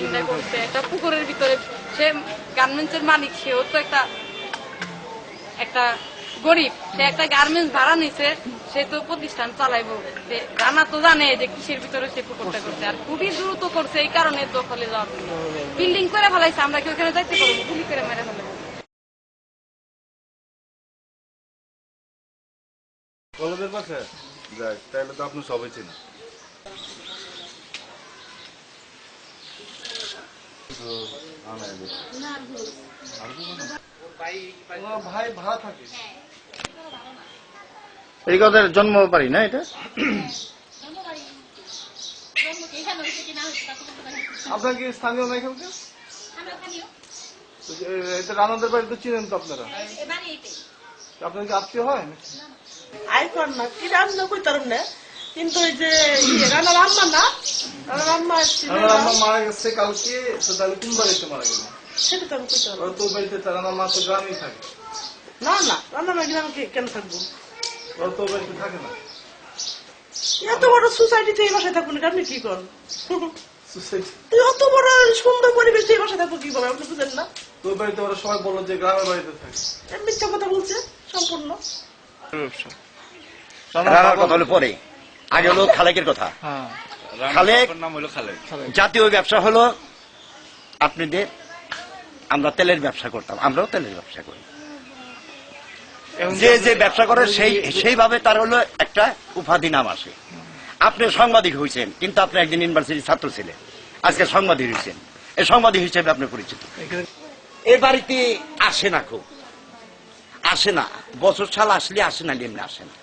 তলায় পড়ছে একটা পুকুরের ভিতরে সে গার্মেন্টসের মালিক, সেও তো একটা একটা গরিব। সে একটা গার্মেন্টস ভাড়া নিছে, সে তো প্রতিষ্ঠান চালাইবো। সে রানা তো জানে যে কিসের ভিতরে সে পুকুরটা করছে। আর খুবই দ্রুত করছে এই কারণে দখলে যাওয়ার বিল্ডিং করে ফেলাইছে, আমরা কি ওখানে যাইতে পারব? গুলি করে মেরে ফেলাবো কলেজের পাশে যাই তাহলে তো আপনি সবাই চেনেন তো আনাই দিই। ওনার ভাই ভাড়া থাকে এই কথার জন্ম পারি না এটা? আপনার কি স্থানীয় না এখানকার? তো এটা রানাদের বাড়ি তো চিনেন তো আপনারা। আপনার কি আত্মীয় হয় আইকন না কি রান্না করতাম না? কিন্তু ওই যে রান্নার আম্মা না রান্নার আম্মা ছিল রানার না, আম্মা মারা গেছে কালকে তো তাহলে কোন বাড়িতে মারা গেল? সেটা তো আমি কইতাম ওরা তো বাড়িতে থাকে, রানার মা তো গ্রামেই থাকে। না না রান্না না গ্রামে কেন থাকব? ওরা তো বাড়িতে থাকে না। এত বড় সোসাইটিতে এই বাসায় থাকব না আপনি কি করেন? তুই অত বড় সুন্দর পরিবেশ এই বাসায় থাকব কি করে আপনি বুঝেন না? তো ওই বাড়িতে ওরা সবাই বলল যে গ্রামের বাড়িতে থাকে। এ মিথ্যা কথা বলছে সম্পূর্ণ। কথা হলো পরে। আগে হলো খালেকের কথা। হলো খালেক জাতীয় ব্যবসা হলো আপনাদের আমরা তেলের ব্যবসা করতাম আমরাও তেলের ব্যবসা করি। যে যে ব্যবসা করে সেই সেইভাবে তার হলো একটা উপাধি নাম আসে। আপনি সাংবাদিক হয়েছেন কিন্তু আপনি একদিন ইউনিভার্সিটির ছাত্র ছিলেন। আজকে সাংবাদিক হয়েছেন এই সাংবাদিক হিসেবে আপনি পরিচিত। এ বাড়িতে আসে না খুব। আসে না। বছর সাল আসলে আসে না এমনি আসে না।